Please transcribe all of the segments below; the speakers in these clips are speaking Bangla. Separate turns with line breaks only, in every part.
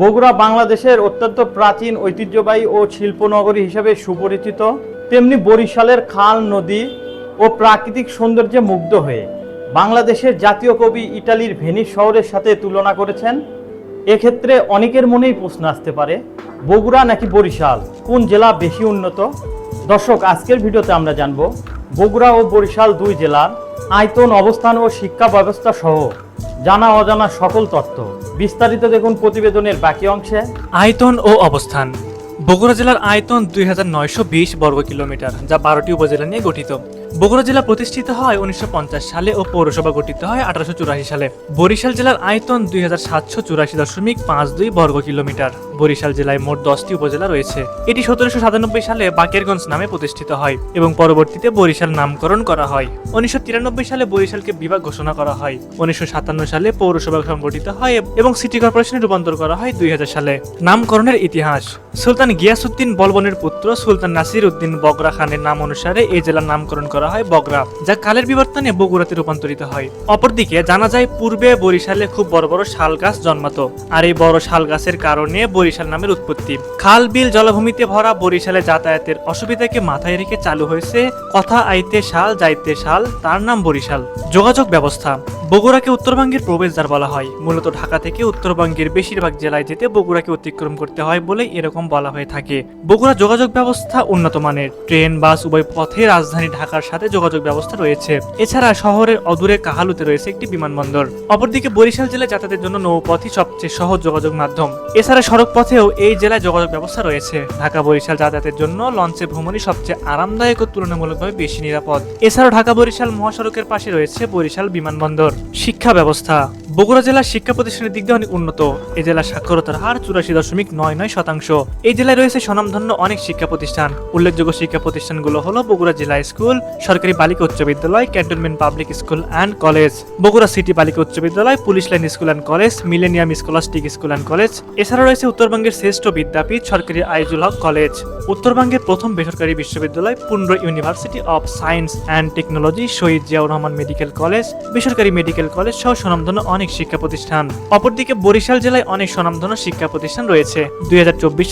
বগুড়া বাংলাদেশের অত্যন্ত প্রাচীন ঐতিহ্যবাহী ও শিল্পনগরী হিসেবে সুপরিচিত, তেমনি বরিশালের খাল, নদী ও প্রাকৃতিক সৌন্দর্যে মুগ্ধ হয়ে বাংলাদেশের জাতীয় কবি ইটালির ভেনিস শহরের সাথে তুলনা করেছেন। এক্ষেত্রে অনেকের মনেই প্রশ্ন আসতে পারে, বগুড়া নাকি বরিশাল? কোন জেলা বেশি উন্নত? দর্শক, আজকের ভিডিওতে আমরা জানব, বগুড়া ও বরিশাল দুই জেলার আয়তন, অবস্থান ও শিক্ষা ব্যবস্থা সহ জানা অজানা সকল তথ্য। বিস্তারিত দেখুন প্রতিবেদনের বাকি অংশে।
আয়তন ও অবস্থান। বগুড়া জেলার আয়তন দুই হাজার নয়শো বিশ বর্গ কিলোমিটার যা বারোটি উপজেলা নিয়ে গঠিত। বগুড়া জেলা প্রতিষ্ঠিত হয় উনিশশো পঞ্চাশ সালে ও পৌরসভা গঠিত হয় আঠারোশো চুরাশি সালে। বরিশাল জেলার আয়তন দুই দশমিক পাঁচ দুই বর্গ কিলোমিটার। বরিশাল জেলায় মোট দশটি উপজেলা রয়েছে। এটি সতেরোশো সাতানব্বই সালে বাকেরগঞ্জ নামে প্রতিষ্ঠিত হয় এবং পরবর্তীতে বরিশাল নামকরণ করা হয়। উনিশশো তিরানব্বই সালে বরিশালকে বিভাগ ঘোষণা করা হয়। উনিশশো সাতান্ন সালে পৌরসভা সংগঠিত হয় এবং সিটি কর্পোরেশনে রূপান্তর করা হয় দুই হাজার সালে। নামকরণের ইতিহাস। সুলতান গিয়াসুদ্দিন বলবনের পুত্র সুলতান নাসির উদ্দিন বগরা খানের নাম অনুসারে এই জেলার নামকরণ করা হয় বগরা, যা কালের বিবর্তনে বগুড়াতে রূপান্তরিত হয়। অপরদিকে জানা যায়, পূর্বে বরিশালে খুব বড় বড় শাল গাছ জন্মাতো, আর এই বড় শাল গাছের কারণে বরিশাল নামের উৎপত্তি। খাল বিল জলভূমিতে ভরা বরিশালে যাতায়াতের অসুবিধাকে মাথায় রেখে চালু হয়েছে কথা আইতে শাল, যাইতে শাল, তার নাম বরিশাল। যোগাযোগ ব্যবস্থা। বগুড়াকে উত্তরবঙ্গের প্রবেশদ্বার বলা হয়। মূলত ঢাকা থেকে উত্তরবঙ্গের বেশিরভাগ জেলায় যেতে বগুড়াকে অতিক্রম করতে হয় বলে এরকম বলা হয়ে থাকে। বগুড়া যোগাযোগ ব্যবস্থা উন্নত মানের। ট্রেন, বাস, উভয় পথে রাজধানী ঢাকার সাথে যোগাযোগ ব্যবস্থা রয়েছে। এছাড়া শহরের অদূরে কাহালুতে রয়েছে একটি বিমানবন্দর। অপরদিকে বরিশাল জেলায় যাতায়াতের জন্য নৌপথই সবচেয়ে সহজ যোগাযোগ মাধ্যম। এছাড়া সড়ক পথেও এই জেলায় যোগাযোগ ব্যবস্থা রয়েছে। ঢাকা বরিশাল যাতায়াতের জন্য লঞ্চে ভ্রমণই সবচেয়ে আরামদায়ক ও তুলনামূলকভাবে বেশি নিরাপদ। এছাড়াও ঢাকা বরিশাল মহাসড়কের পাশে রয়েছে বরিশাল বিমানবন্দর। শিক্ষা ব্যবস্থা। বগুড়া জেলার শিক্ষা প্রতিষ্ঠানের দিক দিয়ে অনেক উন্নত। এই জেলার সাক্ষরতার হার চুরাশি দশমিক নয় নয় শতাংশ। এই জেলায় রয়েছে স্বনামধন্য অনেক শিক্ষা প্রতিষ্ঠান। উল্লেখযোগ্য শিক্ষা প্রতিষ্ঠানগুলো হলো বগুড়া জেলা স্কুল, সরকারি বালিকা উচ্চ বিদ্যালয়, cantonment public school and college. Bogura city বালিকা উচ্চ বিদ্যালয়, police line school and college, millennium scholastic school and college. এছাড়া রয়েছে উত্তরবঙ্গের শ্রেষ্ঠ বিদ্যাপীঠ, সরকারি আইজুল হক কলেজ। উত্তরবঙ্গের প্রথম বেসরকারি বিশ্ববিদ্যালয়, Pundra university of science and technology, Shaheed Ziaur Rahman medical college, বেসরকারি মেডিকেল কলেজ সহ স্বনামধন্য অনেক শিক্ষা প্রতিষ্ঠান। অপরদিকে বরিশাল জেলায় অনেক স্বনামধন্য শিক্ষা প্রতিষ্ঠান রয়েছে। দুই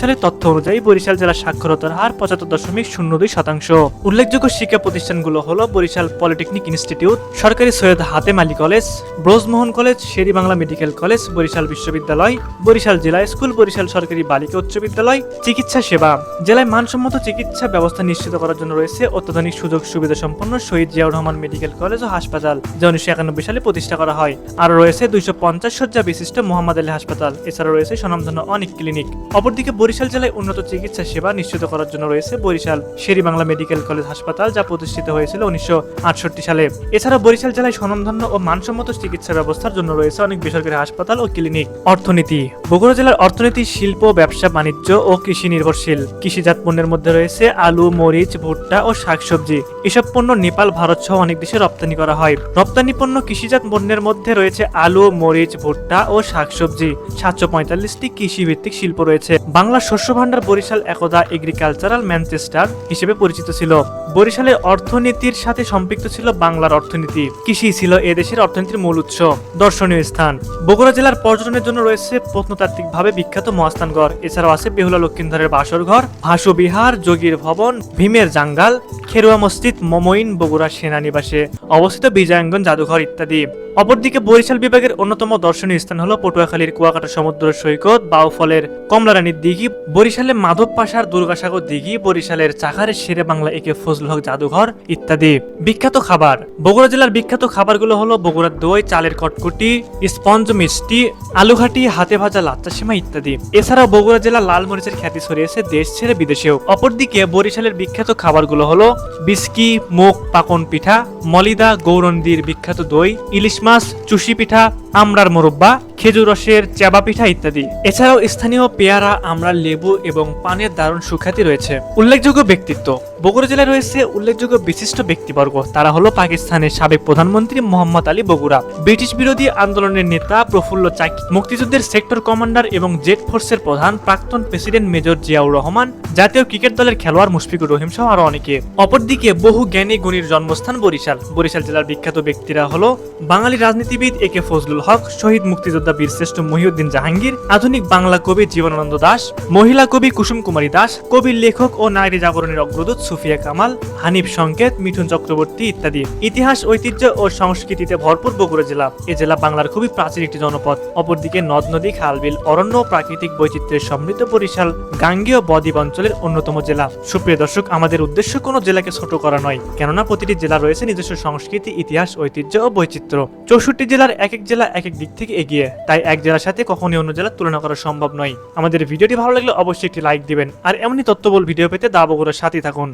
সালের তথ্য অনুযায়ী বরিশাল জেলার সাক্ষরতার হার পঁচাত্তর দশমিক শূন্য দুই শতাংশ। উল্লেখযোগ্য শিক্ষা প্রতিষ্ঠানগুলো হলো বরিশাল পলিটেকনিক ইনস্টিটিউট, সরকারি Syed Hatem Ali college, Brojomohan college, Sher-e Bangla medical college, Barishal বিশ্ববিদ্যালয়, বরিশাল জেলা স্কুল, বরিশাল সরকারি বালিকা উচ্চ বিদ্যালয়, চিকিৎসা সেবা। জেলায় মানসম্মত চিকিৎসা ব্যবস্থা নিশ্চিত করার জন্য রয়েছে অত্যাধুনিক সুযোগ সুবিধা সম্পন্ন শহীদ জিয়াউর রহমান মেডিকেল কলেজ ও হাসপাতাল, যা উনিশশো একানব্বই সালে প্রতিষ্ঠা করা হয়। আরও রয়েছে দুইশো পঞ্চাশ শয্যা বিশিষ্ট মোহাম্মদ আলী হাসপাতাল। এছাড়া রয়েছে স্বনামধন্য অনেক ক্লিনিক। অপরদিকে বরিশাল জেলায় উন্নত চিকিৎসা সেবা নিশ্চিত করার জন্য রয়েছে বরিশাল শেরি বাংলা মেডিকেল কলেজ হাসপাতাল, যা প্রতিষ্ঠিত হয়েছিল উনিশশো আটষট্টি সালে। এছাড়া বরিশাল জেলায় স্বনামধন্য ও মানসম্মত চিকিৎসা ব্যবস্থার জন্য রয়েছে অনেক বেসরকারি হাসপাতাল ও ক্লিনিক। অর্থনীতি। বগুড়া জেলার অর্থনীতি, শিল্প, ব্যবসা, বাণিজ্য ও কৃষি নির্ভরশীল। কৃষিজাত পণ্যের মধ্যে রয়েছে আলু, মরিচ, ভুট্টা ও শাকসবজি। এসব পণ্য নেপাল, ভারত সহ অনেক দেশে রপ্তানি করা হয়। রপ্তানি পণ্য কৃষিজাত পণ্যের মধ্যে রয়েছে আলু, মরিচ, ভুট্টা ও শাকসবজি। সাতশো পঁয়তাল্লিশটি কৃষি ভিত্তিক শিল্প রয়েছে। বাংলার শস্য ভাণ্ডার বরিশাল একদা এগ্রিকালচারাল ম্যানচেস্টার হিসেবে পরিচিত ছিল। বরিশালের অর্থনীতির সাথে সম্পৃক্ত ছিল বাংলার অর্থনীতি। কৃষি ছিল এদেশের অর্থনীতির মূল উৎস। দর্শনীয় স্থান। বগুড়া জেলার পর্যটনের জন্য রয়েছে প্রত্নতাত্ত্বিকভাবে বিখ্যাত মহাস্থানগড়। এছাড়াও আছে বেহুলা লক্ষ্মীধরের বাসর ঘর ভাসু বিহার, যোগীর ভবন, ভীমের জাঙ্গাল, খেরুয়া মসজিদ, মমইন বগুড়া সেনানিবাসে অবস্থিত বিজয়াঙ্গন জাদুঘর ইত্যাদি। অপরদিকে বরিশাল বিভাগের অন্যতম দর্শনীয় স্থান হলো পটুয়াখালীর কুয়াকাটা সমুদ্র সৈকত, বাউফলের কমলারানীর দিঘি বরিশালে মাধব পাশার দুর্গাসাগর দিঘি, বরিশালের চাকারের শেরে বাংলা একে ফজল হক জাদুঘর ইত্যাদি। বিখ্যাত খাবার। বগুড়া জেলার বিখ্যাত খাবারগুলো হলো বগুড়ার দই, চালের কটকুটি, স্পঞ্জ মিষ্টি, আলুঘাটি, হাতে ভাজা লাচ্চা সীমা ইত্যাদি। এছাড়াও বগুড়া জেলা লাল মরিচের খ্যাতি ছড়িয়েছে দেশ ছেড়ে বিদেশেও। অপরদিকে বরিশালের বিখ্যাত খাবারগুলো হলো বিস্কি মুখ পাকন পিঠা, মলিদা, গৌরন্দির বিখ্যাত দই, ইলিশ মাছ চুষি পিঠা আমড়ার মোরব্বা, খেজুর রসের চাবা পিঠা ইত্যাদি। এছাড়াও স্থানীয় পেয়ারা, আমড়ার লেবু এবং পানের দারুণ সুখ্যাতি রয়েছে। উল্লেখযোগ্য ব্যক্তিত্ব। বগুড়া জেলায় রয়েছে উল্লেখযোগ্য বিশিষ্ট ব্যক্তিবর্গ। তারা হলো পাকিস্তানের সাবেক প্রধানমন্ত্রী মোহাম্মদ আলী বগুড়া। ব্রিটিশ বিরোধী আন্দোলনের নেতা প্রফুল্ল চাকি। মুক্তিযুদ্ধের সেক্টর কমান্ডার এবং জেট ফোর্সের প্রধান প্রাক্তন প্রেসিডেন্ট মেজর জিয়াউর রহমান, জাতীয় ক্রিকেট দলের খেলোয়াড় মুশফিকুর রহিম সহ আরও অনেকে। অপরদিকে বহু জ্ঞানী গুণীর জন্মস্থান বরিশাল। বরিশাল জেলার বিখ্যাত ব্যক্তিরা হলো বাঙালি রাজনীতিবিদ এ কে ফজলুল হক, শহীদ মুক্তিযোদ্ধা বীরশ্রেষ্ঠ মহিউদ্দিন জাহাঙ্গীর, আধুনিক বাংলা কবি জীবনানন্দ দাস, মহিলা কবি কুসুম কুমারী দাস কবির লেখক ও নারী জাগরণের অগ্রদূত সুফিয়া কামাল, হানিফ সংকেত, মিঠুন চক্রবর্তী ইত্যাদি। ইতিহাস, ঐতিহ্য ও সংস্কৃতিতে ভরপুর বগুড়া জেলা। এ জেলা বাংলার খুবই প্রাচীন একটি জনপদ। অপরদিকে নদ, নদী, খালবিল, অরণ্য প্রাকৃতিক বৈচিত্র্যের সমৃদ্ধ বরিশাল গাঙ্গেয় বদ্বীপ অঞ্চলের অন্যতম জেলা। সুপ্রিয় দর্শক, আমাদের উদ্দেশ্য কোনো জেলাকে ছোট করা নয়, কেননা প্রতিটি জেলা রয়েছে নিজস্ব সংস্কৃতি, ইতিহাস, ঐতিহ্য ও বৈচিত্র্য। চৌষট্টি জেলার এক এক জেলা এক এক দিক থেকে এগিয়ে। তাই এক জেলার সাথে কখনই অন্য জেলার তুলনা করা সম্ভব নয়। আমাদের ভিডিওটি ভালো লাগলে অবশ্যই একটি লাইক দিবেন। আর এমনি তথ্যবল ভিডিও পেতে দাবগুলোর সাথে থাকুন।